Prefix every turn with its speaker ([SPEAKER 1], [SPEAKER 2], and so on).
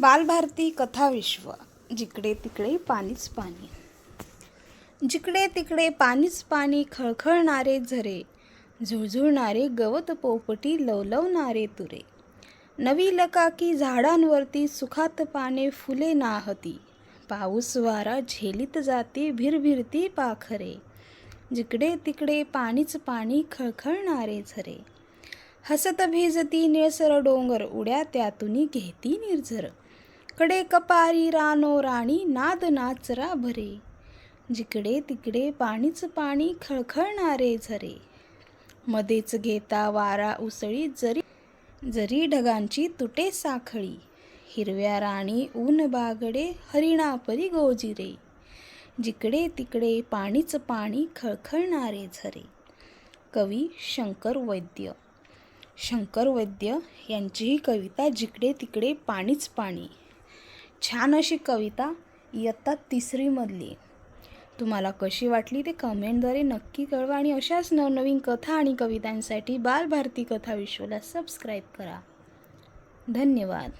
[SPEAKER 1] बालभारती कथाविश्व जिकडे तिकडे पाणीच पाणी. जिकडे तिकडे पाणीच पाणी खळखळणारे झरे झुळझुळणारे गवत पोपटी लवलवणारे तुरे. नवी लकाकी झाडांवरती सुखात पाने फुले नाहती पाऊस वारा झेलीत जाते भिरभिरती पाखरे. जिकडे तिकडे पाणीच पाणी खळखळणारे झरे हसत भिजती निळसर डोंगर उड्या त्यातून घेती निर्झर. कडे कपारी रानो राणी नाद नाचरा भरे. जिकडे तिकडे पाणीच पाणी खळखळणारे झरे. मध्येच घेता वारा उसळी जरी जरी ढगांची तुटे साखळी. हिरव्या राणी ऊन बागडे हरिणापरी गोजिरे. जिकडे तिकडे पाणीच पाणी खळखळणारे झरे. कवी शंकर वैद्य. शंकर वैद्य यांची ही कविता जिकडे तिकडे पाणीच पाणी. छान अशी कविता इयत्ता तिसरीमधली. तुम्हाला कशी वाटली ते कमेंटद्वारे नक्की कळवा आणि अशाच नवनवीन कथा आणि कवितांसाठी बालभारती कथा विश्वला सबस्क्राईब करा. धन्यवाद.